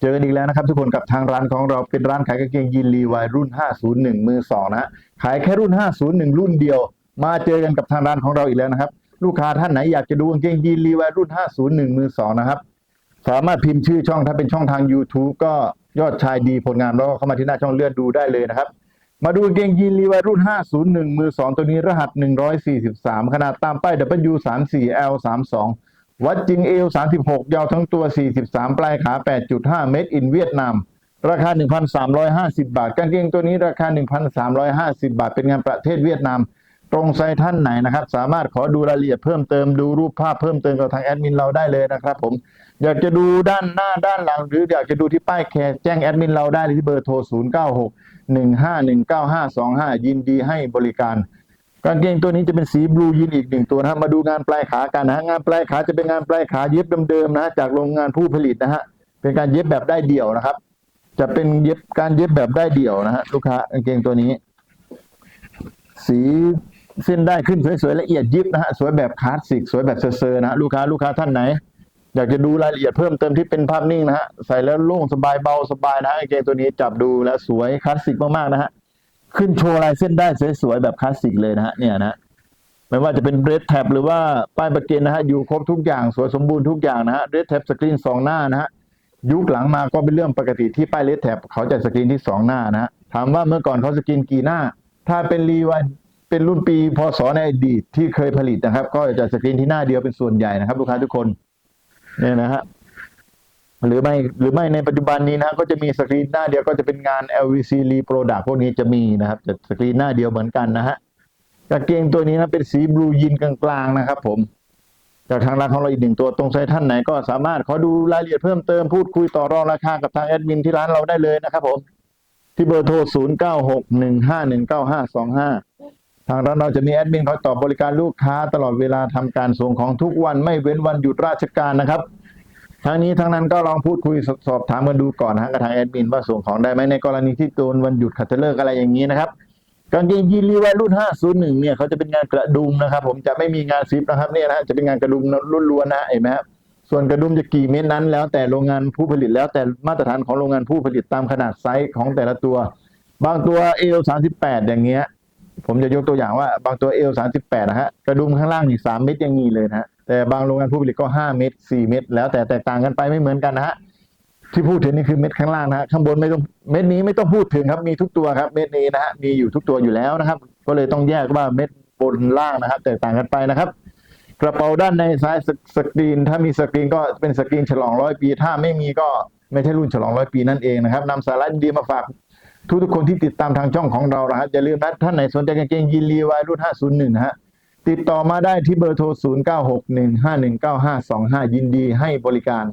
เจอกันอีกแล้วนะครับทุกคนกับทางร้านของเราเป็นร้านขายกางเกงยีนรีวายรุ่น 501 มือ 2นะฮะขายแค่รุ่น 501 รุ่นเดียว มาเจอกันกับทางร้านของเราอีกแล้วนะครับ ลูกค้าท่านไหนอยากจะดูกางเกงยีนรีวายรุ่น 501 มือ 2 นะครับ สามารถพิมพ์ชื่อช่องถ้าเป็นช่องทาง YouTube ก็ยอดชายดีผลงานแล้วก็เข้ามาที่หน้าช่องเลื่อนดูได้เลยนะครับ มาดูกางเกงยีนรีวายรุ่น 501 มือ 2 ตัวนี้รหัส 143 ขนาดตามป้าย W34L32 วัดจริงเอว 36 ยาวทั้งตัว 43 ปลายขา 8.5 เมตร อินเวียดนาม ราคา 1,350 บาท กางเกงตัวนี้ราคา 1,350 บาท เป็นงานประเทศเวียดนาม ตรงไซต์ท่านไหนนะครับ สามารถขอดูรายละเอียดเพิ่มเติม ดูรูปภาพเพิ่มเติมกับทางแอดมินเราได้เลยนะครับผม อยากจะดูด้านหน้าด้านหลัง หรืออยากจะดูที่ป้ายแคร์แจ้งแอดมินเราได้ที่เบอร์โทร 096 1519525 ยินดีให้บริการ กางเกงตัวนี้จะเป็นสีบลูยีนอีกหนึ่งตัวนะฮะมาดูงานปลายขากันนะฮะงานปลายขาจะเป็นงานปลายขาเย็บเดิมๆนะฮะจากโรงงานผู้ผลิตนะฮะเป็นการเย็บแบบได้เดี่ยวนะครับ จะเป็นเย็บการเย็บแบบได้เดี่ยวนะฮะลูกค้ากางเกงตัวนี้ สีเส้นได้ขึ้นสวยๆละเอียดยิบนะฮะสวยแบบคลาสสิกสวยแบบเซอร์นะฮะลูกค้าลูกค้าท่านไหน อยากจะดูรายละเอียดเพิ่มเติมที่เป็นภาพนิ่งนะฮะใส่แล้วโล่งสบายเบาสบายนะฮะกางเกงตัวนี้จับดูแล้วสวยคลาสสิกมากๆนะฮะ ขึ้นโชว์ลายเส้นได้สวยๆแบบคลาสสิกเลยนะฮะเนี่ยนะไม่ว่าจะเป็นเรดแท็บหรือว่าป้ายประเกนนะฮะอยู่ครบทุกอย่างสวยสมบูรณ์ทุกอย่างนะฮะเรดแท็บสกรีนสองหน้านะฮะยุคหลังมาก็เป็นเรื่องปกติที่ป้ายเรดแท็บเขาจะสกรีนที่สองหน้านะฮะถามว่าเมื่อก่อนเขาสกรีนกี่หน้า ถ้าเป็นรีวายเป็นรุ่นปีพศในอดีตที่เคยผลิตนะครับ ก็จะสกรีนที่หน้าเดียวเป็นส่วนใหญ่นะครับ ลูกค้าทุกคนเนี่ยนะฮะ หรือไม่หรือไม่ในปัจจุบันนี้นะก็จะมีสกรีนหน้าเดียวก็จะเป็นงาน LVC reproduct พวกนี้จะมีนะครับจะสกรีนหน้าเดียวเหมือนกันนะฮะกางเกงตัวนี้นะเป็นสีบลูยีนกลางๆนะครับ ผมจากทางร้านของเราอีกหนึ่งตัวตรงไซท่านไหนก็สามารถขอดูรายละเอียดเพิ่มเติมพูดคุยต่อรองราคากับทางแอดมินที่ร้านเราได้เลยนะครับ ผม ที่เบอร์โทร 0 9 6 1 5 1 9 5 2 5 ทางร้านเราจะมีแอดมินคอยตอบบริการลูกค้าตลอดเวลาทำการส่งของทุกวันไม่เว้นวันหยุดราชการนะครับ ทั้งนี้ทั้งนั้นก็ลองพูดคุยสอบถามกันดูก่อนนะกับทางแอดมินว่าส่งของได้ไหมในกรณีที่โดนวันหยุดขัตฤกษ์อะไรอย่างนี้นะครับกางเกงยีนรีวายรุ่น 501 เนี่ยเขาจะเป็นงานกระดุมนะครับ ผมจะไม่มีงานซิปนะครับเนี่ยนะจะเป็นงานกระดุมล้วนๆนะเห็นไหมครับส่วนกระดุมจะกี่เม็ดนั้น แล้วแต่โรงงานผู้ผลิตแล้วแต่มาตรฐานของโรงงานผู้ผลิตตามขนาดไซส์ของแต่ละตัว บางตัวเอล38 อย่างเงี้ย ผมจะยกตัวอย่างว่า บางตัวเอล38 นะฮะกระดุมข้างล่างนี่3เม็ดยังมีเลยนะฮะ แต่บางโรงงานผู้ผลิตก็5เม็ด4เม็ดแล้วแต่แตกต่างกันไปไม่เหมือนกันนะฮะที่พูดถึงนี่คือเม็ดข้างล่างนะฮะข้างบนไม่ต้องเม็ดนี้ไม่ต้องพูดถึงครับ มีทุกตัวครับ เม็ดนี้นะฮะมีอยู่ทุกตัวอยู่แล้วนะครับ ก็เลยต้องแยกว่าเม็ดบนล่างนะครับแตกต่างกันไปนะครับ กระเป๋าด้านในซ้ายสสกรีน ถ้ามีสกรีนก็เป็นสกรีนฉลองร้อยปี ถ้าไม่มีก็ไม่ใช่รุ่นฉลองร้อยปีนั่นเองนะครับนำสาระดีมาฝากทุกทุกคนที่ติดตามทางช่องของเรานะครับอย่าลืมนะท่านไหนสนใจกางเกงยีนรีวายรุ่น 501นะฮะ ติดต่อมาได้ที่เบอร์โทร 0961519525 ยินดีให้บริการ